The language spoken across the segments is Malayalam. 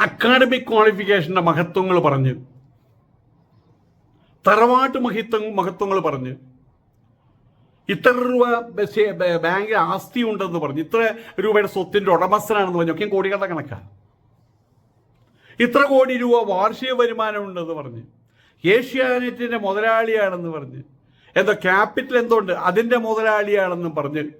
അക്കാഡമിക് ക്വാളിഫിക്കേഷന്റെ മഹത്വങ്ങൾ പറഞ്ഞ്. തറവാട്ട് മഹിത്വ മഹത്വങ്ങൾ പറഞ്ഞ്. ഇത്ര രൂപ ബാങ്കിൽ ആസ്തി ഉണ്ടെന്ന് പറഞ്ഞ്. ഇത്ര രൂപയുടെ സ്വത്തിന്റെ ഉടമസ്ഥനാണെന്ന് പറഞ്ഞു. ഒക്കെ കോടികളുടെ കണക്കാണ് ഇത്ര കോടി രൂപ വാർഷിക വരുമാനം ഉണ്ടെന്ന് പറഞ്ഞ്. ഏഷ്യാനെറ്റിന്റെ മുതലാളിയാണെന്ന് പറഞ്ഞ്. എന്തോ ക്യാപിറ്റൽ എന്തോ ഉണ്ട്. അതിന്റെ മുതലാളിയാണെന്നും പറഞ്ഞ്.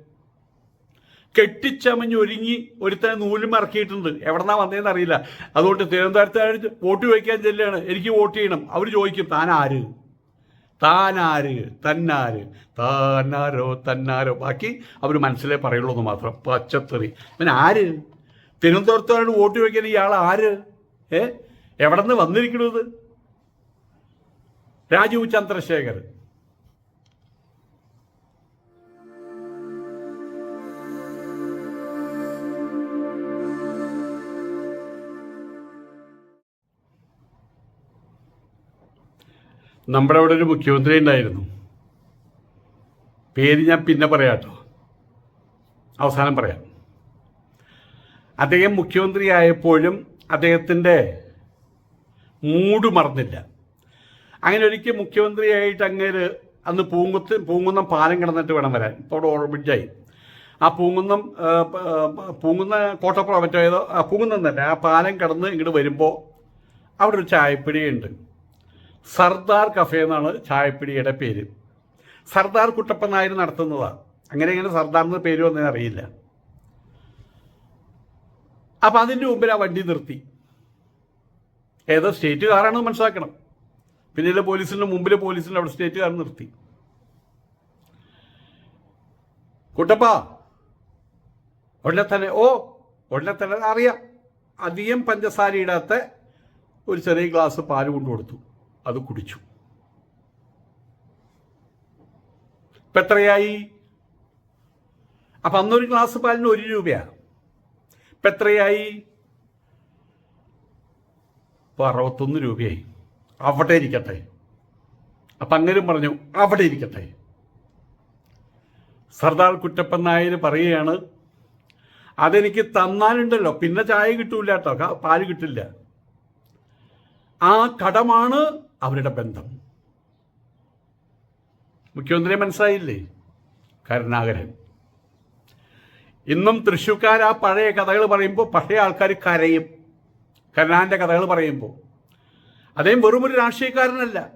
കെട്ടിച്ചമഞ്ഞ് ഒരുങ്ങി ഒരുത്തനെ നൂലും ഇറക്കിയിട്ടുണ്ട് എവിടെന്നാ വന്നതെന്ന് അറിയില്ല. അതുകൊണ്ട് തിരുവനന്തപുരത്ത് വോട്ട് ചോദിക്കാൻ ചെല്ലുകയാണ്. എനിക്ക് വോട്ട് ചെയ്യണം. അവർ ചോദിക്കും താൻ ആര് താനാര്? തന്നാര്? താനാരോ തന്നാരോ? ബാക്കി അവർ മനസ്സിലേ പറയുള്ളൂ മാത്രം. പച്ചത്തെറി. പിന്നെ ആര്? തിരുവനന്തപുരത്തോട് വോട്ട് ചോദിക്കാൻ ഇയാൾ ആര്? ഏ? എവിടെ നിന്ന് വന്നിരിക്കണത്? രാജീവ് ചന്ദ്രശേഖർ. നമ്മുടെ അവിടെ ഒരു മുഖ്യമന്ത്രി ഉണ്ടായിരുന്നു. പേര് ഞാൻ പിന്നെ പറയാം കേട്ടോ. അവസാനം പറയാം. അദ്ദേഹം മുഖ്യമന്ത്രി ആയപ്പോഴും അദ്ദേഹത്തിന്റെ മൂട് മറന്നില്ല. അങ്ങനെ ഒരിക്കൽ മുഖ്യമന്ത്രിയായിട്ട് അങ്ങേര് അന്ന് പൂങ്കുത്ത് പൂങ്കുന്നം പാലം കിടന്നിട്ട് വേണം വരാൻ. ഇപ്പോൾ അവിടെ ഓർബിറ്റായി ആ പൂങ്കുന്നം പൂങ്കുന്ന കോട്ടപ്പുറം മറ്റോ ഏതോ പൂങ്കുന്നം തന്നെ ആ പാലം കടന്ന് ഇങ്ങോട്ട് വരുമ്പോൾ അവിടെ ഒരു ചായപ്പിടിയുണ്ട്. സർദാർ കഫേ എന്നാണ് ചായപ്പിടിയുടെ പേര്. സർദാർ കുട്ടപ്പൻ നായർ നടത്തുന്നതാണ് അങ്ങനെ ഇങ്ങനെ സർദാർ എന്ന പേര് വന്നതെന്ന് അറിയില്ല. അപ്പൊ അതിന്റെ മുമ്പിൽ ആ വണ്ടി നിർത്തി. ഏതോ സ്റ്റേറ്റ് കാറാണെന്ന് മനസ്സിലാക്കണം. പിന്നീട് പോലീസിന്റെ മുമ്പിലെ പോലീസിന്റെ അവിടെ സ്റ്റേറ്റ് കാർ നിർത്തി. കുട്ടപ്പ ഉടനെ തന്നെ ഓ ഉടനെ തന്നെ അറിയാം. അധികം പഞ്ചസാര ഇടാത്ത ഒരു ചെറിയ ഗ്ലാസ് പാൽ കൊണ്ടു കൊടുത്തു അത് കുടിച്ചു. ഇപ്പൊ എത്രയായി? അപ്പൊ അന്നൊരു ഗ്ലാസ് പാലിന് ഒരു രൂപയാണ്. ഇപ്പൊ എത്രയായി? ഇപ്പൊ അറുപത്തൊന്ന് രൂപയായി. അവിടെ ഇരിക്കട്ടെ. അപ്പൊ അങ്ങനെ പറഞ്ഞു അവിടെ ഇരിക്കട്ടെ. സർദാർ കുറ്റപ്പൻ നായർ പറയുകയാണ് അതെനിക്ക് തന്നാലുണ്ടല്ലോ. പിന്നെ ചായ കിട്ടൂല കേട്ടോ. പാൽ കിട്ടില്ല. ആ കടമാണ് അവരുടെ ബന്ധം. മുഖ്യമന്ത്രിയെ മനസ്സിലായില്ലേ? കരുണാകരൻ. ഇന്നും തൃശ്ശൂക്കാർ ആ പഴയ കഥകൾ പറയുമ്പോൾ പഴയ ആൾക്കാർ കരയും. കരുണാകരന്റെ കഥകൾ പറയുമ്പോൾ അദ്ദേഹം വെറും ഒരു രാഷ്ട്രീയക്കാരനല്ല.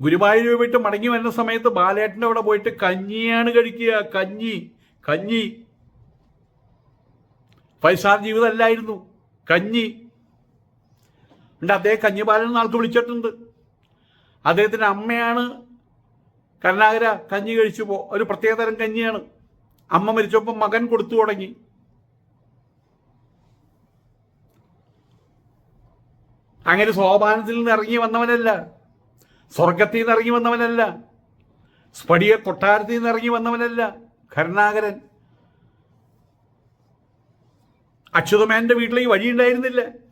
ഗുരുവായൂർ പോയിട്ട് മടങ്ങി വരുന്ന സമയത്ത് ബാലേട്ടന്റെ അവിടെ പോയിട്ട് കഞ്ഞിയാണ് കഴിക്കുക. കഞ്ഞി കഞ്ഞി. ഫൈസാർ ജീവിതമല്ലായിരുന്നു. കഞ്ഞി. ഉണ്ട്. അദ്ദേഹം കഞ്ഞിപാലൻ എന്ന ആൾക്ക് വിളിച്ചിട്ടുണ്ട്. അദ്ദേഹത്തിന്റെ അമ്മയാണ് കരുണാകര കഞ്ഞി കഴിച്ചു പോ ഒരു പ്രത്യേകതരം കഞ്ഞിയാണ്. അമ്മ മരിച്ചപ്പോൾ മകൻ കൊടുത്തു തുടങ്ങി. അങ്ങനെ സോപാനത്തിൽ നിന്ന് ഇറങ്ങി വന്നവനല്ല. സ്വർഗത്തിൽ നിന്ന് ഇറങ്ങി വന്നവനല്ല. സ്ഫടിക കൊട്ടാരത്തിൽ നിന്ന് ഇറങ്ങി വന്നവനല്ല. കരുണാകരൻ. അച്യുതമേന്റെ വീട്ടിലേക്ക് വഴി ഉണ്ടായിരുന്നില്ല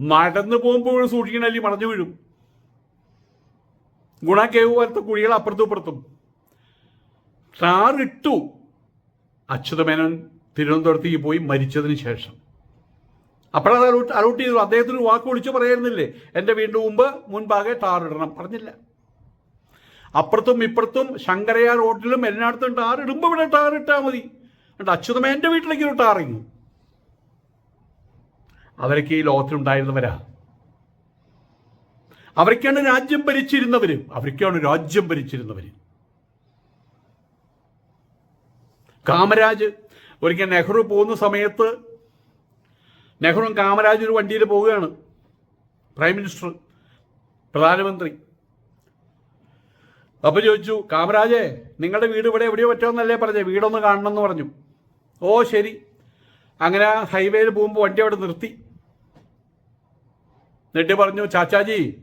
നടന്നു പോകുമ്പോൾ സൂക്ഷിക്കണല്ലേ മടഞ്ഞു വീഴും. ഗുണ കേവ് പോലത്തെ കുഴികൾ അപ്പുറത്തും ഇപ്പുറത്തും. ടാറിട്ടു അച്യുതമേനോൻ തിരുവനന്തപുരത്തേക്ക് പോയി മരിച്ചതിന് ശേഷം. അപ്പോഴത് അലൂട്ട് അലൂട്ട് ചെയ്തു. അദ്ദേഹത്തിന് വാക്ക് വിളിച്ചു പറയായിരുന്നില്ലേ? എന്റെ വീടിന് മുമ്പ് മുൻപാകെ ടാറിടണം. പറഞ്ഞില്ല. അപ്പുറത്തും ഇപ്പുറത്തും ശങ്കരയാർ റോഡിലും എല്ലായിടത്തും ടാറിടുമ്പോൾ ഇവിടെ ടാറിട്ടാൽ മതി. എന്നിട്ട് അച്യുതമേന്റെ വീട്ടിലേക്ക് ഒരു ടാറിങ്ങു. അവരൊക്കെ ഈ ലോകത്തിലുണ്ടായിരുന്നവരാ അവരൊക്കെയാണ് രാജ്യം ഭരിച്ചിരുന്നവര്. അവരൊക്കെയാണ് രാജ്യം ഭരിച്ചിരുന്നവര്. കാമരാജ് ഒരിക്കൽ നെഹ്റു പോകുന്ന സമയത്ത് നെഹ്റുവും കാമരാജ് ഒരു വണ്ടിയിൽ പോവുകയാണ്. പ്രൈം മിനിസ്റ്റർ പ്രധാനമന്ത്രി. അപ്പൊ ചോദിച്ചു കാമരാജേ നിങ്ങളുടെ വീട് ഇവിടെ എവിടെയോ പറ്റുമെന്നല്ലേ പറഞ്ഞേ? വീടൊന്ന് കാണണം എന്ന് പറഞ്ഞു. ഓ ശരി. അങ്ങനെ ഹൈവേയിൽ പോകുമ്പോൾ വണ്ടി അവിടെ നിർത്തി. എന്നിട്ട് പറഞ്ഞു ചാച്ചാജി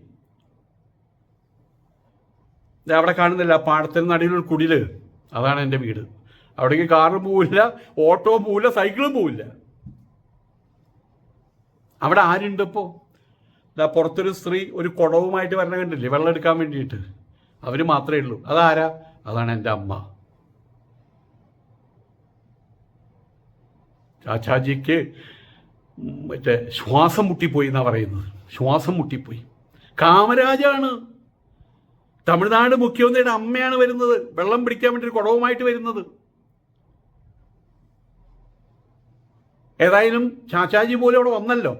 അവിടെ കാണുന്നില്ല പാടത്തിന് നടുവിലൊരു കുടിൽ അതാണ് എന്റെ വീട്. അവിടേക്ക് കാറും പോവില്ല ഓട്ടോ പോവില്ല സൈക്കിളും പോവില്ല. അവിടെ ആരുണ്ട് ഇപ്പോൾ ഇതാ പുറത്തൊരു സ്ത്രീ ഒരു കുടവുമായിട്ട് വരണ കണ്ടില്ലേ വെള്ളം എടുക്കാൻ വേണ്ടിയിട്ട്. അവർ മാത്രമേ ഉള്ളൂ. അതാരാ? അതാണ് എന്റെ അമ്മ. ചാച്ചാജിക്ക് മറ്റേ ശ്വാസം മുട്ടിപ്പോയി എന്നാ പറയുന്നത്. ശ്വാസം മുട്ടിപ്പോയി. കാമരാജാണ്. തമിഴ്നാട് മുഖ്യമന്ത്രിയുടെ അമ്മയാണ് വരുന്നത്. വെള്ളം പിടിക്കാൻ വേണ്ടി ഒരു കുടവുമായിട്ട് വരുന്നത്. ഏതായാലും ചാച്ചാജി പോലും അവിടെ വന്നല്ലോ.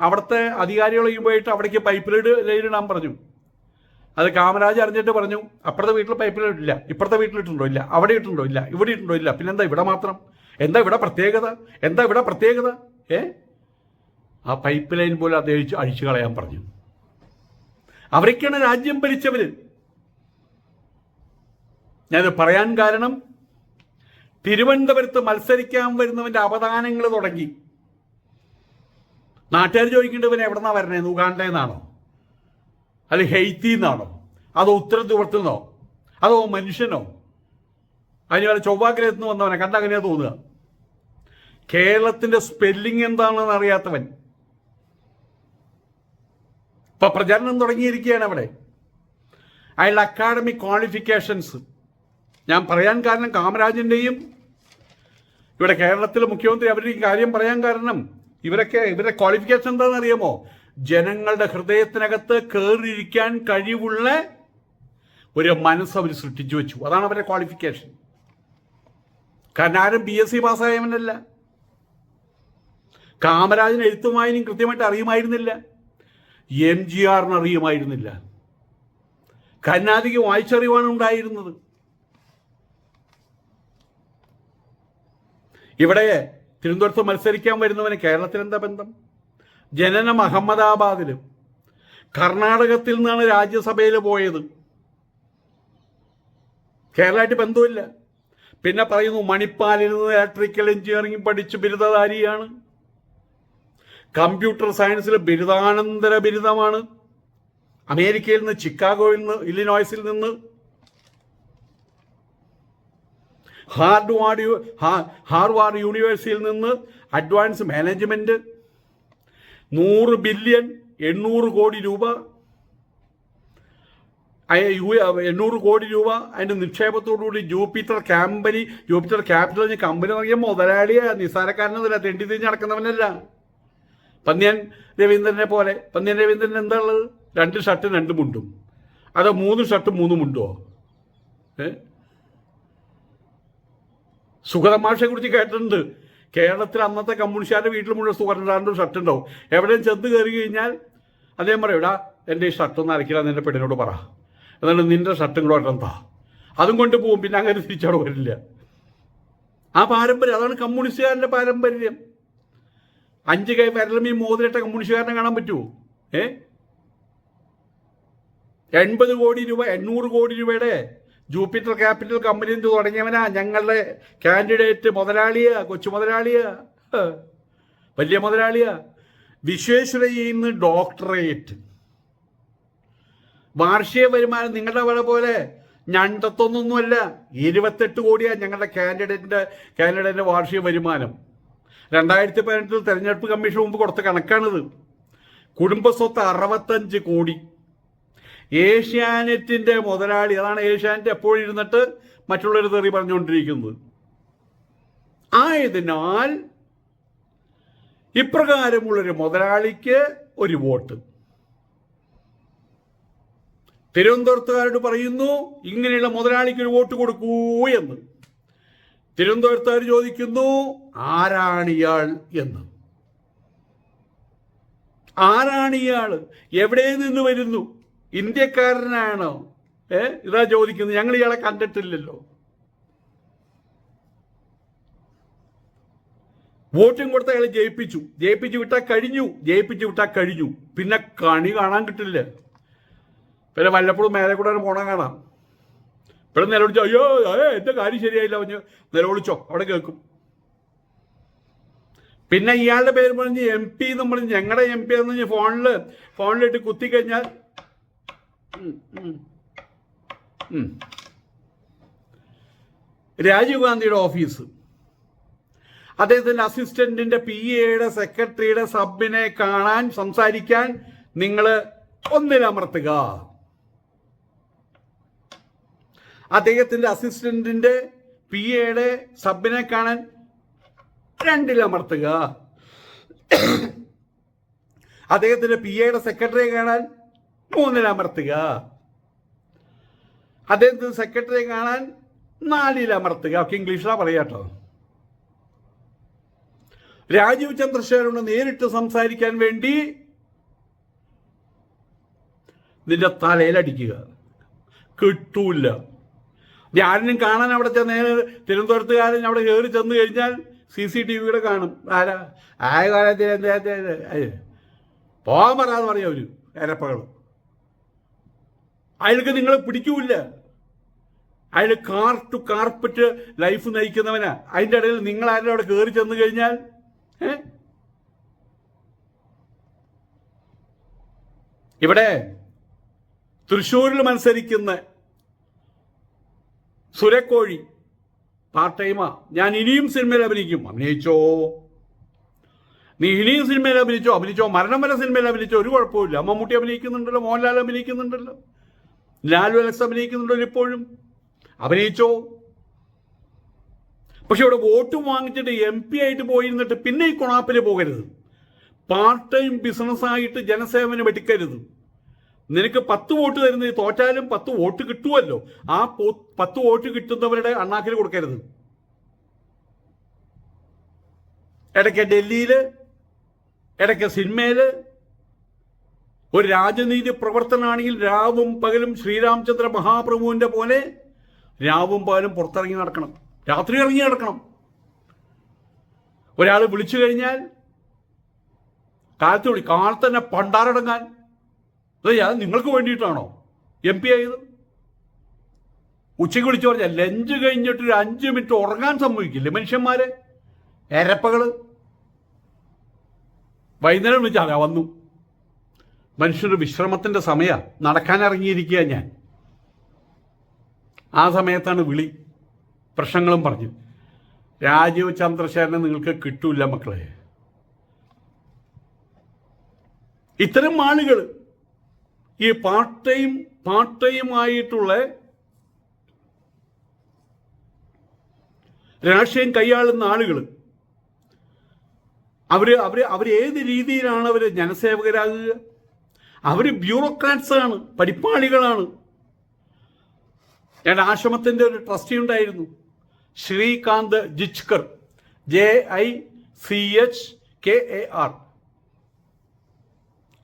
അവിടുത്തെ അധികാരികളെയും പോയിട്ട് അവിടേക്ക് പൈപ്പ് ലൈൻ ഇടാൻ പറഞ്ഞു. അത് കാമരാജ് അറിഞ്ഞിട്ട് പറഞ്ഞു അപ്പുറത്തെ വീട്ടിൽ പൈപ്പ് ലൈൻ ഇല്ല ഇപ്പുറത്തെ വീട്ടിലിട്ടുണ്ടോ ഇല്ല. അവിടെ ഇട്ടുണ്ടോ ഇല്ല. ഇവിടെ ഇട്ടുണ്ടോ ഇല്ല. പിന്നെന്താ ഇവിടെ മാത്രം? എന്താ ഇവിടെ പ്രത്യേകത? എന്താ ഇവിടെ പ്രത്യേകത? ഏ? ആ പൈപ്പ് ലൈൻ പോലും അത് അഴിച്ച് അഴിച്ചു കളയാൻ പറഞ്ഞു. അവരൊക്കെയാണ് രാജ്യം ഭരിച്ചവര്. ഞാനത് പറയാൻ കാരണം തിരുവനന്തപുരത്ത് മത്സരിക്കാൻ വരുന്നവന്റെ അവദാനങ്ങൾ തുടങ്ങി. നാട്ടുകാർ ചോദിക്കേണ്ടവൻ എവിടെന്നാ വരണേ? ഉഗാണ്ടേന്നാണോ അല്ലെ ഹെയ്ത്തി എന്നാണോ അതോ ഉത്തരധ്രുവത്തിൽ നിന്നോ അതോ മനുഷ്യനോ? അതിന് വല്ല ചൊവ്വാഗ്രഹത്തിൽ വന്നവനെ? കണ്ട അങ്ങനെയാ തോന്നുക? കേരളത്തിന്റെ സ്പെല്ലിംഗ് എന്താണെന്ന് അറിയാത്തവൻ. ഇപ്പൊ പ്രചരണം തുടങ്ങിയിരിക്കുകയാണ് അവിടെ. അയാളുടെ അക്കാഡമിക് ക്വാളിഫിക്കേഷൻസ് ഞാൻ പറയാൻ കാരണം കാമരാജിന്റെയും ഇവിടെ കേരളത്തിലെ മുഖ്യമന്ത്രി അവരുടെ കാര്യം പറയാൻ കാരണം ഇവരൊക്കെ ഇവരുടെ ക്വാളിഫിക്കേഷൻ എന്താണെന്ന് അറിയാമോ ജനങ്ങളുടെ ഹൃദയത്തിനകത്ത് കയറിയിരിക്കാൻ കഴിവുള്ള ഒരു മനസ്സ് അവർ സൃഷ്ടിച്ചു വെച്ചു. അതാണ് അവരുടെ ക്വാളിഫിക്കേഷൻ കാരണം ആരും ബി എസ് സി പാസ്സായവനല്ല. കാമരാജിന് എഴുത്തുമായും കൃത്യമായിട്ട് അറിയുമായിരുന്നില്ല. എം ജി ആറിന് അറിയുമായിരുന്നില്ല കരുണാതിക്ക് വായിച്ചറിവാണ് ഉണ്ടായിരുന്നത്. ഇവിടെ തിരുവനന്തപുരത്ത് മത്സരിക്കാൻ വരുന്നവന് കേരളത്തിൽ എന്താ ബന്ധം? ജനനം അഹമ്മദാബാദിലും കർണാടകത്തിൽ നിന്നാണ് രാജ്യസഭയിൽ പോയത്. കേരളമായിട്ട് ബന്ധമില്ല. പിന്നെ പറയുന്നു മണിപ്പാലിൽ നിന്ന് ഇലക്ട്രിക്കൽ എഞ്ചിനീയറിംഗ് പഠിച്ച് ബിരുദധാരിയാണ്. കമ്പ്യൂട്ടർ സയൻസിൽ ബിരുദാനന്തര ബിരുദമാണ്. അമേരിക്കയിൽ നിന്ന് ചിക്കാഗോയിൽ നിന്ന് ഇല്ലിനോയ്സിൽ നിന്ന്. ഹാർഡ്വാർഡ് ഹാർവാർഡ് യൂണിവേഴ്സിറ്റിയിൽ നിന്ന് അഡ്വാൻസ് മാനേജ്മെന്റ്. നൂറ് ബില്യൺ എണ്ണൂറ് കോടി രൂപ. എണ്ണൂറ് കോടി രൂപ. അതിന്റെ നിക്ഷേപത്തോടുകൂടി Jupiter company Jupiter capital company തുടങ്ങിയ മുതലാളിയാണ് നിസ്സാരക്കാരനൊന്നുമില്ല തെണ്ടി തിരിഞ്ഞ് നടക്കുന്നവനല്ല. പന്ന്യൻ രവീന്ദ്രനെ പോലെ. പന്ന്യൻ രവീന്ദ്രൻ എന്താ ഉള്ളത്? രണ്ട് ഷർട്ടും രണ്ട് മുണ്ടും. അതോ മൂന്ന് ഷർട്ടും മൂന്ന് മുണ്ടോ ഏ? സുഖതമാഷയെ കുറിച്ച് കേട്ടിട്ടുണ്ട്. കേരളത്തിൽ അന്നത്തെ കമ്മ്യൂണിസ്റ്റുകാരുടെ വീട്ടിൽ മുഴുവൻ സുഗതന്റെ ഷർട്ട് ഉണ്ടാവും. എവിടെയും ചെന്ന് കയറി കഴിഞ്ഞാൽ അദ്ദേഹം പറയും എടാ എന്റെ ഈ ഷർട്ടൊന്നും അരക്കില്ല എന്റെ പെണ്ണിനോട് പറ. എന്നിട്ട് നിന്റെ ഷർട്ടും കൂടെ എന്താ അതും കൊണ്ട് പോകും പിന്നെ അങ്ങനെ തിരിച്ചവിടെ വരില്ല. ആ പാരമ്പര്യം അതാണ് കമ്മ്യൂണിസ്റ്റുകാരന്റെ പാരമ്പര്യം. അഞ്ച് കൈ വിരലും ഈ മോതിരട്ട കമ്മ്യൂണിസ്റ്റുകാരനെ കാണാൻ പറ്റുമോ ഏ? എൺപത് കോടി രൂപ എണ്ണൂറ് കോടി രൂപയുടെ ജൂപ്പിറ്റർ ക്യാപിറ്റൽ കമ്പനി തുടങ്ങിയവനാ ഞങ്ങളുടെ കാൻഡിഡേറ്റ് മുതലാളിയാ കൊച്ചു മുതലാളിയാ. വലിയ മുതലാളിയാ. വിശ്വേശ്വരയിൽ നിന്ന് ഡോക്ടറേറ്റ്. വാർഷിക വരുമാനം നിങ്ങളുടെ അവിടെ പോലെ ഞണ്ടത്തൊന്നൊന്നുമല്ല. ഇരുപത്തെട്ട് കോടിയാ ഞങ്ങളുടെ കാൻഡിഡേറ്റിന്റെ കാൻഡിഡേറ്റിന്റെ വാർഷിക വരുമാനം. രണ്ടായിരത്തി പതിനെട്ടിൽ തെരഞ്ഞെടുപ്പ് കമ്മീഷൻ മുമ്പ് കൊടുത്ത കണക്കാണിത്. കുടുംബസ്വത്ത് അറുപത്തഞ്ച് കോടി. ഏഷ്യാനെറ്റിന്റെ മുതലാളി അതാണ് ഏഷ്യാനെറ്റ് എപ്പോഴും ഇരുന്നിട്ട് മറ്റുള്ളവർ തെറി പറഞ്ഞുകൊണ്ടിരിക്കുന്നത്. ആയതിനാൽ ഇപ്രകാരമുള്ളൊരു മുതലാളിക്ക് ഒരു വോട്ട്. തിരുവനന്തപുരത്തുകാരോട് പറയുന്നു ഇങ്ങനെയുള്ള മുതലാളിക്ക് ഒരു വോട്ട് കൊടുക്കൂ എന്ന്. തിരുവനന്തപുരത്തുകാർ ചോദിക്കുന്നു ആരാണ് ഇയാൾ എന്ന്? ആരാണ് എവിടെ നിന്ന് വരുന്നു? ഇന്ത്യക്കാരനാണോ? ഏ ഇതാ ചോദിക്കുന്നത്. ഞങ്ങൾ ഇയാളെ കണ്ടിട്ടില്ലല്ലോ. വോട്ടും കൊടുത്ത അയാൾ ജയിപ്പിച്ചു. ജയിപ്പിച്ചു വിട്ടാൽ കഴിഞ്ഞു. ജയിപ്പിച്ചു വിട്ടാൽ കഴിഞ്ഞു. പിന്നെ കണി കാണാൻ കിട്ടില്ല. പിന്നെ വല്ലപ്പോഴും മേലെ കൂടെ പോണം കാണാം. ഇവിടെ നിലവിളിച്ചോ അയ്യോ ഏ എന്റെ കാര്യം ശരിയായില്ല പറഞ്ഞ് നിലവിളിച്ചോ അവിടെ കേൾക്കും. പിന്നെ ഇയാളുടെ പേര് പറഞ്ഞ് എം പി എന്ന് പറഞ്ഞ് ഞങ്ങളുടെ എം പി എന്ന് പറഞ്ഞ് ഫോണിൽ ഫോണിലിട്ട് കുത്തിക്കഴിഞ്ഞാൽ. രാജീവ് ഗാന്ധിയുടെ ഓഫീസ്. അദ്ദേഹത്തിന്റെ അസിസ്റ്റന്റിന്റെ പി എയുടെ സെക്രട്ടറിയുടെ സബിനെ കാണാൻ സംസാരിക്കാൻ നിങ്ങൾ ഒന്നിലമർത്തുക. അദ്ദേഹത്തിന്റെ അസിസ്റ്റന്റിന്റെ പി എയുടെ സബിനെ കാണാൻ രണ്ടിലമർത്തുക അദ്ദേഹത്തിന്റെ പി എയുടെ സെക്രട്ടറിയെ കാണാൻ മൂന്നിൽ അമർത്തുക അദ്ദേഹത്തിന്റെ സെക്രട്ടറിയെ കാണാൻ നാലിൽ അമർത്തുക ഒക്കെ ഇംഗ്ലീഷിലാ പറയാട്ടോ രാജീവ് ചന്ദ്രശേഖരനോട് നേരിട്ട് സംസാരിക്കാൻ വേണ്ടി നിന്റെ തലയിലടിക്കുക കിട്ടൂല. ഞാനും കാണാൻ അവിടെ ചെന്ന് തിരുവനന്തപുരത്തുകാരൻ അവിടെ കയറി ചെന്ന് കഴിഞ്ഞാൽ സി സി ടി വിയുടെ കാണും. ആരാ? ആയ കാലത്തിൽ പോകാൻ പറയാന്ന് പറയും അവർ എരപ്പകൾ അയാൾക്ക് നിങ്ങളെ പിടിക്കൂല അയാൾ കാർ ടു കാർപ്പറ്റ് ലൈഫ് നയിക്കുന്നവനാ. അതിന്റെ ഇടയിൽ നിങ്ങൾ ആരും അവിടെ കയറി ചെന്ന് കഴിഞ്ഞാൽ ഇവിടെ തൃശ്ശൂരിൽ മത്സരിക്കുന്ന സുരക്കോഴി പാർട്ട് ടൈമാ ഞാൻ ഇനിയും സിനിമയിൽ അഭിനയിക്കും. അഭിനയിച്ചോ? നീ ഇനിയും സിനിമയിൽ അഭിനയിച്ചോ? അഭിനയിച്ചോ? മരണം വരെ സിനിമയിൽ അഭിനയിച്ചോ? ഒരു കുഴപ്പമില്ല മമ്മൂട്ടി അഭിനയിക്കുന്നുണ്ടല്ലോ മോഹൻലാൽ അഭിനയിക്കുന്നുണ്ടല്ലോ. ലാലു അലക്സ് അഭിനയിക്കുന്നുണ്ടല്ലോ ഇപ്പോഴും. അഭിനയിച്ചോ? പക്ഷെ ഇവിടെ വോട്ട് വാങ്ങിച്ചിട്ട് എം പി ആയിട്ട് പോയിരുന്നിട്ട് പിന്നെ ഈ കൊണാപ്പിൽ പോകരുത്. പാർട്ട് ടൈം ബിസിനസ്സായിട്ട് ജനസേവനം എടുക്കരുത്. നിനക്ക് പത്ത് വോട്ട് തരുന്നത് തോറ്റാലും പത്ത് വോട്ട് കിട്ടുമല്ലോ ആ പത്ത് വോട്ട് കിട്ടുന്നവരുടെ അണ്ണാക്കിൽ കൊടുക്കരുത്. ഇടയ്ക്ക് ഡൽഹിയിൽ ഇടയ്ക്ക് സിനിമയിൽ ഒരു രാജനീതി പ്രവർത്തനമാണെങ്കിൽ രാവും പകലും ശ്രീരാമചന്ദ്ര മഹാപ്രഭുവിന്റെ പോലെ രാവും പകലും പുറത്തിറങ്ങി നടക്കണം. രാത്രി ഇറങ്ങി നടക്കണം. ഒരാൾ വിളിച്ചു കഴിഞ്ഞാൽ കാലത്ത് വിളി കാലത്ത് തന്നെ പണ്ടാരടങ്ങാൻ അത് ഞാൻ നിങ്ങൾക്ക് വേണ്ടിയിട്ടാണോ? എം പി ആയത്? ഉച്ചയ്ക്ക് വിളിച്ചു പറഞ്ഞാൽ ലഞ്ച് കഴിഞ്ഞിട്ട് ഒരു അഞ്ച് മിനിറ്റ് ഉറങ്ങാൻ സമ്മതിക്കില്ലേ മനുഷ്യന്മാരെ? എരപ്പകൾ. വൈകുന്നേരം വിളിച്ചാൽ "ആ, വന്നു. മനുഷ്യരുടെ വിശ്രമത്തിന്റെ സമയ. നടക്കാൻ ഇറങ്ങിയിരിക്കുക ഞാൻ. ആ സമയത്താണ് വിളി. പ്രശ്നങ്ങളും പറഞ്ഞു. രാജീവ് ചന്ദ്രശേഖരനെ നിങ്ങൾക്ക് കിട്ടൂല മക്കളെ. ഇത്തരം ആളുകൾ ഈ പാർട്ട് ടൈം പാർട്ട് ടൈം ആയിട്ടുള്ള രാഷ്ട്രീയം കൈയാളുന്ന ആളുകൾ അവർ അവർ അവർ ഏത് രീതിയിലാണ് അവർ ജനസേവകരാകുക? അവർ ബ്യൂറോക്രാറ്റ്സ് ആണ് പഠിപ്പാളികളാണ് ഞാൻ ആശ്രമത്തിന്റെ ഒരു ട്രസ്റ്റി ഉണ്ടായിരുന്നു. Shrikant Jichkar J I C H K A R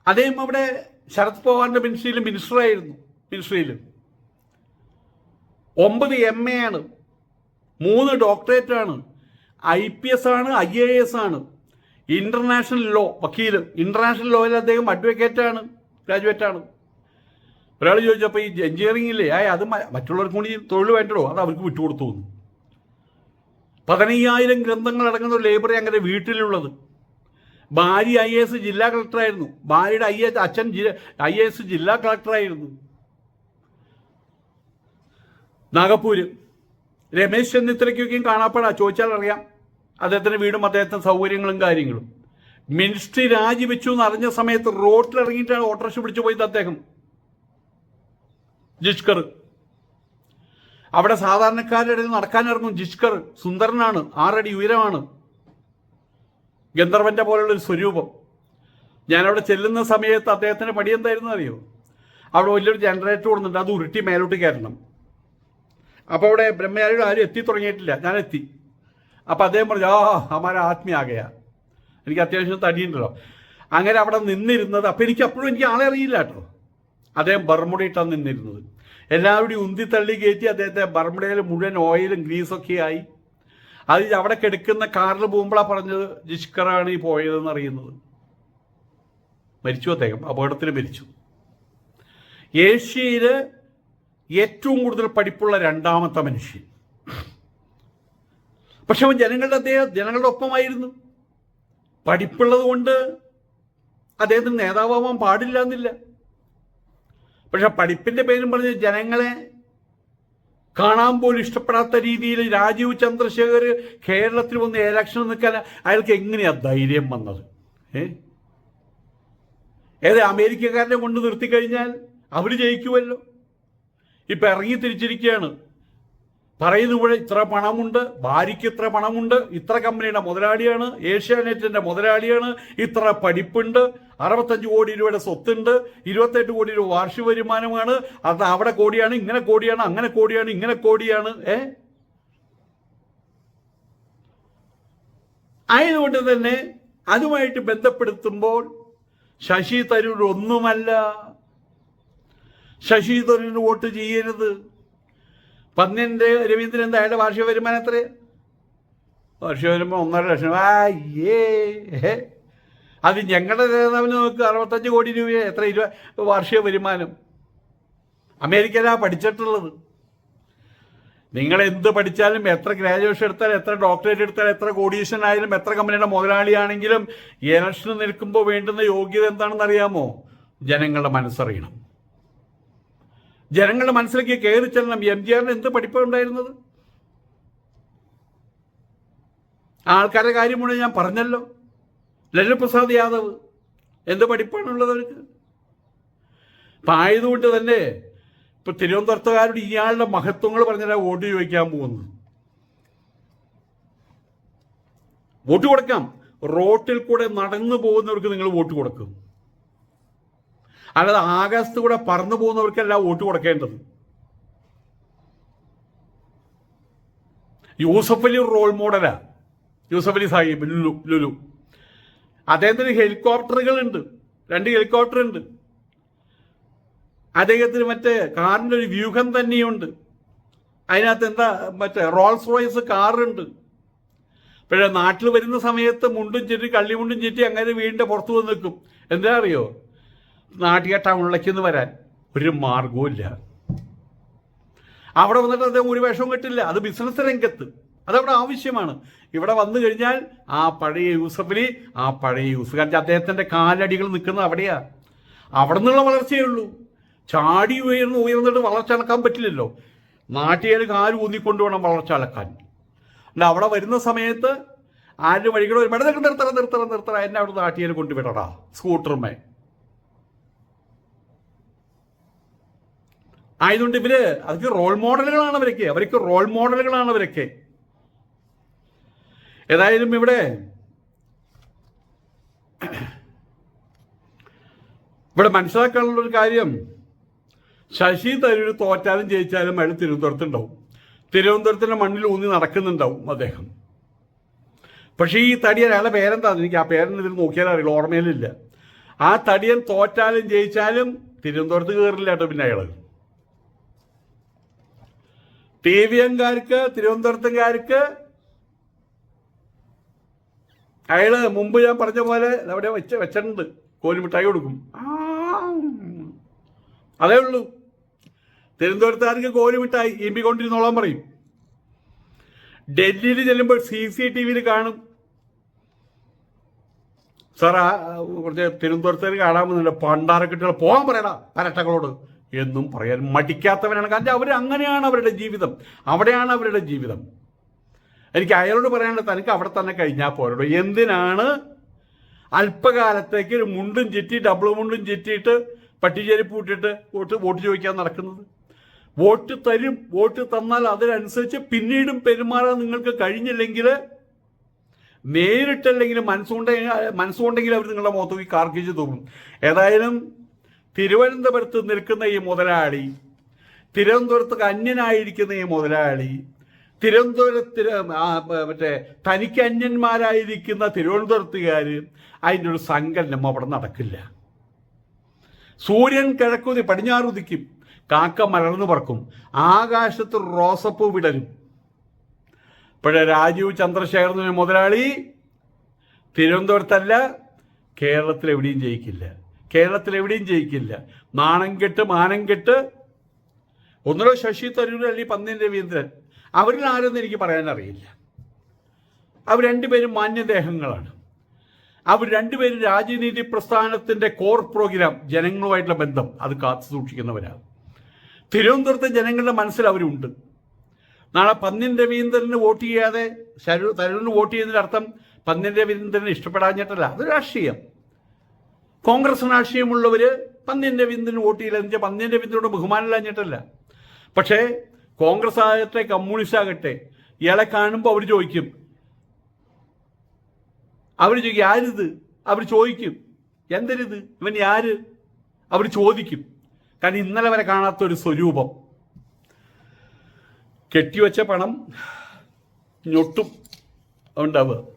അദ്ദേഹം അവിടെ ശരത് പവാറിന്റെ മിനിസ്ട്രിയിൽ മിനിസ്റ്ററായിരുന്നു മിനിസ്ട്രിയിൽ ഒമ്പത് എം എ ആണ് മൂന്ന് ഡോക്ടറേറ്റ് ആണ് ഐ പി എസ് ആണ് ഐ എ എസ് ആണ് ഇന്റർനാഷണൽ ലോ വക്കീൽ ഇന്റർനാഷണൽ ലോയിൽ അദ്ദേഹം അഡ്വക്കേറ്റ് ആണ് ഗ്രാജുവേറ്റ് ആണ്. ഒരാൾ ചോദിച്ചപ്പോൾ ഈ എഞ്ചിനീയറിംഗില്ലേ ആയ അത് മറ്റുള്ളവർക്ക് കൂടി തൊഴിൽ വേണ്ടടോ? അത് അവർക്ക് വിട്ടുകൊടുത്തു പതിനയ്യായിരം ഗ്രന്ഥങ്ങൾ അടങ്ങുന്ന ലൈബ്രറി അങ്ങനെ വീട്ടിലുള്ളത്. ഭാര്യ ഐ എസ് ജില്ലാ കളക്ടറായിരുന്നു. ഭാര്യയുടെ ഐ എസ് അച്ഛൻ ഐ എസ് ജില്ലാ കളക്ടറായിരുന്നു. നാഗപ്പൂര്. രമേശ് ചെന്നിത്തലയ്ക്കൊക്കെയും കാണാപ്പാടാ. ചോദിച്ചാൽ അറിയാം. അദ്ദേഹത്തിന്റെ വീടും അദ്ദേഹത്തിന്റെ സൗകര്യങ്ങളും കാര്യങ്ങളും. മിനിസ്ട്രി രാജിവെച്ചു എന്ന് അറിഞ്ഞ സമയത്ത് റോട്ടിൽ ഇറങ്ങിയിട്ടാണ് ഓട്ടോറിക്ഷ പിടിച്ചു പോയത് അദ്ദേഹം. ജിഷ്കർ. അവിടെ സാധാരണക്കാരുടെ നടക്കാനിറങ്ങും ജിഷ്കർ. സുന്ദരനാണ്. ആറടി ഉയരമാണ്. ഗന്ധർവന്റെ പോലുള്ള ഒരു സ്വരൂപം. ഞാനവിടെ ചെല്ലുന്ന സമയത്ത് അദ്ദേഹത്തിന്റെ പടി എന്തായിരുന്നു അറിയോ? അവിടെ വലിയൊരു ജനറേറ്റർ കൊടുക്കുന്നുണ്ട് അത് ഉരുട്ടി മേലോട്ട് കയറണം. അപ്പോൾ അവിടെ ബ്രഹ്മചാരിയുടെ ആരും എത്തി തുടങ്ങിയിട്ടില്ല. ഞാൻ എത്തി. അപ്പോൾ അദ്ദേഹം പറഞ്ഞു ആ അമാര ആത്മീയാകയാ. എനിക്ക് അത്യാവശ്യം തടിയുണ്ടല്ലോ. അങ്ങനെ അവിടെ നിന്നിരുന്നത് അപ്പോൾ എനിക്ക് അപ്പോഴും എനിക്ക് ആളെ അറിയില്ല കേട്ടോ. അദ്ദേഹം ബർമുടയിട്ടാണ് നിന്നിരുന്നത്. എല്ലാവരുടെയും ഉന്തി തള്ളി കയറ്റി അദ്ദേഹത്തെ ബർമുടയിൽ മുഴുവൻ ഓയിലും ഗ്രീസൊക്കെ ആയി. അത് അവിടെ കിടക്കുന്ന കാറിൽ പോകുമ്പോഴാണ് പറഞ്ഞത് ജിഷ്കറാണ് ഈ പോയതെന്ന് അറിയുന്നത്. മരിച്ചു അദ്ദേഹം അപകടത്തിൽ മരിച്ചു. ഏഷ്യയിൽ ഏറ്റവും കൂടുതൽ പഠിപ്പുള്ള രണ്ടാമത്തെ മനുഷ്യൻ. പക്ഷെ അവൻ ജനങ്ങളുടെ അദ്ദേഹം ജനങ്ങളുടെ ഒപ്പമായിരുന്നു. പഠിപ്പുള്ളത് കൊണ്ട് അദ്ദേഹത്തിന് നേതാവാൻ പാടില്ല എന്നില്ല. പക്ഷെ പഠിപ്പിന്റെ പേരും പറഞ്ഞ് ജനങ്ങളെ കാണാൻ പോലും ഇഷ്ടപ്പെടാത്ത രീതിയിൽ രാജീവ് ചന്ദ്രശേഖർ കേരളത്തിൽ വന്ന് ഇലക്ഷൻ നിൽക്കാൻ അയാൾക്ക് എങ്ങനെയാ ധൈര്യം വന്നത്? ഏ? ഏത് അമേരിക്കക്കാരനെ കൊണ്ട് നിർത്തി കഴിഞ്ഞാൽ അവർ ജയിക്കുമല്ലോ? ഇപ്പൊ ഇറങ്ങി തിരിച്ചിരിക്കുകയാണ്. പറയുന്ന ഇവിടെ ഇത്ര പണമുണ്ട് ഭാര്യയ്ക്ക് ഇത്ര പണമുണ്ട് ഇത്ര കമ്പനിയുടെ മുതലാളിയാണ് ഏഷ്യാനെറ്റിന്റെ മുതലാളിയാണ് ഇത്ര പഠിപ്പുണ്ട്. അറുപത്തഞ്ച് കോടി രൂപയുടെ സ്വത്തുണ്ട് ഇരുപത്തെട്ട് കോടി രൂപ വാർഷിക വരുമാനമാണ്. അത് അവിടെ കോടിയാണ് ഇങ്ങനെ കോടിയാണ് അങ്ങനെ കോടിയാണ് ഇങ്ങനെ കോടിയാണ്. ഏ? ആയതുകൊണ്ട് തന്നെ അതുമായിട്ട് ബന്ധപ്പെടുത്തുമ്പോൾ ശശി തരൂർ ഒന്നുമല്ല. ശശി തരൂരിന് വോട്ട് ചെയ്യരുത്. രവീന്ദ്രൻ എന്താ അയാളുടെ വാർഷിക വരുമാനം എത്ര വാർഷിക വരുമ്പോൾ ഒന്നര ലക്ഷം. ആയേ ഹേ. അത് ഞങ്ങളുടെ നേതാവിന് നോക്ക് അറുപത്തഞ്ച് കോടി രൂപ എത്ര ഇരുപ വാർഷിക വരുമാനം. അമേരിക്കയിലാണ് പഠിച്ചിട്ടുള്ളത്. നിങ്ങൾ എന്ത് പഠിച്ചാലും എത്ര ഗ്രാജുവേഷൻ എടുത്താലും എത്ര ഡോക്ടറേറ്റ് എടുത്താലും എത്ര ആയാലും എത്ര കമ്പനിയുടെ മുതലാളിയാണെങ്കിലും ഇലക്ഷന് നിൽക്കുമ്പോൾ വേണ്ടുന്ന യോഗ്യത എന്താണെന്ന് അറിയാമോ? ജനങ്ങളുടെ മനസ്സറിയണം. ജനങ്ങളുടെ മനസ്സിലേക്ക് കയറി ചെല്ലണം. എം ജി ആറിന് എന്ത് പഠിപ്പുണ്ടായിരുന്നത് ആൾക്കാരുടെ കാര്യം മുഴുവൻ ഞാൻ പറഞ്ഞല്ലോ. ലല്ലു യാദവ് എന്ത് പഠിപ്പാണുള്ളത് അവർക്ക്? അപ്പം ആയതുകൊണ്ട് തന്നെ ഇപ്പം തിരുവനന്തപുരത്തുകാരോട് ഇയാളുടെ മഹത്വങ്ങൾ പറഞ്ഞാൽ വോട്ട് ചോദിക്കാൻ പോകുന്നത്. വോട്ട് കൊടുക്കാം. റോട്ടിൽ കൂടെ നടന്നു പോകുന്നവർക്ക് നിങ്ങൾ വോട്ട് കൊടുക്കും. അല്ലാതെ ആകാശത്ത് കൂടെ പറന്നു പോകുന്നവർക്കല്ല വോട്ട് കൊടുക്കേണ്ടത്. യൂസഫലി റോൾ മോഡലാ. യൂസഫലി സാഹിബ് ലുലു ലുലു. അദ്ദേഹത്തിന് ഹെലികോപ്റ്ററുകൾ ഉണ്ട് രണ്ട് ഹെലികോപ്റ്റർ ഉണ്ട് അദ്ദേഹത്തിന് മറ്റേ കാറിന്റെ ഒരു വ്യൂഹം തന്നെയുണ്ട്. അതിനകത്ത് എന്താ മറ്റേ റോൾസ് റോയ്സ് കാറുണ്ട്. പക്ഷേ നാട്ടിൽ വരുന്ന സമയത്ത് മുണ്ടും ചുറ്റി കള്ളിമുണ്ടും ചുറ്റി അങ്ങനെ വീടിന്റെ പുറത്ത് വന്ന് നിൽക്കും. എന്താ അറിയോ? നാട്ടിക ഉള്ളക്കെന്ന് വരാൻ ഒരു മാർഗവും ഇല്ല. അവിടെ വന്നിട്ട് അദ്ദേഹം ഒരു വേഷവും കിട്ടില്ല. അത് ബിസിനസ് രംഗത്ത്. അതവിടെ ആവശ്യമാണ്. ഇവിടെ വന്നു കഴിഞ്ഞാൽ ആ പഴയ യൂസഫിലി ആ പഴയ യൂസഫ്. കാരണം അദ്ദേഹത്തിന്റെ കാലടികൾ നിൽക്കുന്നത് അവിടെയാ. അവിടെ നിന്നുള്ള വളർച്ചയേ ഉള്ളൂ. ചാടി ഉയർന്ന് ഉയർന്നിട്ട് വളർച്ച അളക്കാൻ പറ്റില്ലല്ലോ. നാട്ടുകാർ കാൽ ഊന്നിക്കൊണ്ട് വേണം വളർച്ച അളക്കാൻ. അല്ല അവിടെ വരുന്ന സമയത്ത് ആര് വഴികളോ ഒരു ഇടതൊക്കെ നിർത്തണം നിർത്തണം നിർത്തണം. എന്നെ അവിടെ നാട്ടുകാർ കൊണ്ടുവിടടാ സ്കൂട്ടറുമേ ആയതുകൊണ്ട് ഇവർ അവർക്ക് റോൾ മോഡലുകളാണ് അവരൊക്കെ. അവർക്ക് റോൾ മോഡലുകളാണ് അവരൊക്കെ. ഏതായാലും ഇവിടെ ഇവിടെ മനസ്സിലാക്കാനുള്ള ഒരു കാര്യം. ശശി തരൂർ തോറ്റാലും ജയിച്ചാലും അയാൾ തിരുവനന്തപുരത്തുണ്ടാവും. തിരുവനന്തപുരത്തിന്റെ മണ്ണിൽ ഊന്നി നടക്കുന്നുണ്ടാവും അദ്ദേഹം. പക്ഷേ ഈ തടിയൻ അയാളുടെ പേരെന്താ എനിക്ക് ആ പേരെന്ന് ഇതിൽ നോക്കിയാൽ അറിയില്ല ഓർമ്മയിലില്ല. ആ തടിയൻ തോറ്റാലും ജയിച്ചാലും തിരുവനന്തപുരത്ത് കയറില്ല കേട്ടോ പിന്നെ അയാൾ ടി തിരുവനന്തപുരത്തുകാർക്ക് അയാൾ മുമ്പ് ഞാൻ പറഞ്ഞ പോലെ അവിടെ വെച്ച് വെച്ചിട്ടുണ്ട്. കോലിമിഠായി കൊടുക്കും. അതേ ഉള്ളൂ. തിരുവനന്തപുരത്തുകാർക്ക് കോലിമിഠായി ഇമ്പി കൊണ്ടിരുന്നോളാൻ പറയും. ഡൽഹിയിൽ ചെല്ലുമ്പോൾ സി സി ടി വിയിൽ കാണും. സാർ കുറച്ച് തിരുവനന്തപുരത്തേക്ക് കാണാൻ വന്നില്ല പണ്ടാരക്കെട്ടുകൾ പോകാൻ പറയടാ പരട്ടകളോട്. എന്നും പറയാൻ മടിക്കാത്തവനാണ്. കാരണം അവർ അങ്ങനെയാണ് അവരുടെ ജീവിതം. അവിടെയാണ് അവരുടെ ജീവിതം. എനിക്ക് അയാളോട് പറയാനുള്ളത് തനിക്ക് അവിടെ തന്നെ കഴിഞ്ഞാൽ പോരടോ. എന്തിനാണ് അല്പകാലത്തേക്ക് ഒരു മുണ്ടും ചുറ്റി ഡബിൾ മുണ്ടും ചുറ്റിയിട്ട് പട്ടിചേരി പൂട്ടിയിട്ട് വോട്ട് വോട്ട് ചോദിക്കാൻ നടക്കുന്നത്? വോട്ട് തരും വോട്ട് തന്നാൽ അതിനനുസരിച്ച് പിന്നീടും പെരുമാറാൻ നിങ്ങൾക്ക് കഴിഞ്ഞില്ലെങ്കിൽ നേരിട്ടല്ലെങ്കിൽ മനസ്സുകൊണ്ടെങ്കിൽ മനസ്സുകൊണ്ടെങ്കിൽ അവർ നിങ്ങളുടെ മുഖത്ത് പോയി കാർക്കിച്ച് തോന്നും ഏതായാലും തിരുവനന്തപുരത്ത് നിൽക്കുന്ന ഈ മുതലാളി തിരുവനന്തപുരത്ത് അന്യനായിരിക്കുന്ന ഈ മുതലാളി തിരുവനന്തപുരത്തിന് മറ്റേ തനിക്ക് അന്യന്മാരായിരിക്കുന്ന തിരുവനന്തപുരത്തുകാർ അതിന്റെ ഒരു സങ്കലനം അവിടെ നടക്കില്ല. സൂര്യൻ കിഴക്കുതി പടിഞ്ഞാറുദിക്കും കാക്ക മലർന്നു പറക്കും ആകാശത്ത് റോസപ്പൂ വിടരും. ഇപ്പോഴേ രാജീവ് ചന്ദ്രശേഖരൻ മുതലാളി തിരുവനന്തപുരത്തല്ല കേരളത്തിൽ എവിടെയും ജയിക്കില്ല. കേരളത്തിൽ എവിടെയും ജയിക്കില്ല. നാണം കെട്ട് മാനം കെട്ട്. ഒന്നുകൂടെ ശശി തരൂർ അല്ലെങ്കിൽ പന്നിൻ രവീന്ദ്രൻ അവരിൽ ആരെന്ന് എനിക്ക് പറയാനറിയില്ല അവർ രണ്ടുപേരും മാന്യദേഹങ്ങളാണ്. അവർ രണ്ടുപേരും രാജനീതി പ്രസ്ഥാനത്തിന്റെ കോർ പ്രോഗ്രാം ജനങ്ങളുമായിട്ടുള്ള ബന്ധം അത് കാത്തു സൂക്ഷിക്കുന്നവരാണ്. തിരുവനന്തപുരത്തെ ജനങ്ങളുടെ മനസ്സിൽ അവരുണ്ട്. നാളെ പന്നിൻ രവീന്ദ്രന് വോട്ട് ചെയ്യാതെ ശരു തരുണിന് വോട്ട് ചെയ്യുന്നതിന്റെ അർത്ഥം പന്നിൻ രവീന്ദ്രനെ ഇഷ്ടപ്പെടാഞ്ഞിട്ടല്ല അത് രാഷ്ട്രീയം. കോൺഗ്രസ് രാഷ്ട്രീയമുള്ളവർ പന്നിൻ രവീന്ദ്രന് വോട്ട് ചെയ്യില്ല എന്ന് വെച്ചാൽ പന്നിൻ രവീന്ദ്രനോട് ബഹുമാനമില്ലാഞ്ഞിട്ടല്ല പക്ഷേ കോൺഗ്രസ് ആകട്ടെ കമ്മ്യൂണിസ്റ്റ് ആകട്ടെ ഇയാളെ കാണുമ്പോൾ അവർ ചോദിക്കും. അവർ ചോദിക്കും ആരിത്? അവർ ചോദിക്കും എന്തരിത് ഇവൻ ആര്? അവർ ചോദിക്കും. കാരണം ഇന്നലെ വരെ കാണാത്ത ഒരു സ്വരൂപം. കെട്ടിവെച്ച പണം ഞൊട്ടും ഉണ്ടാവുക.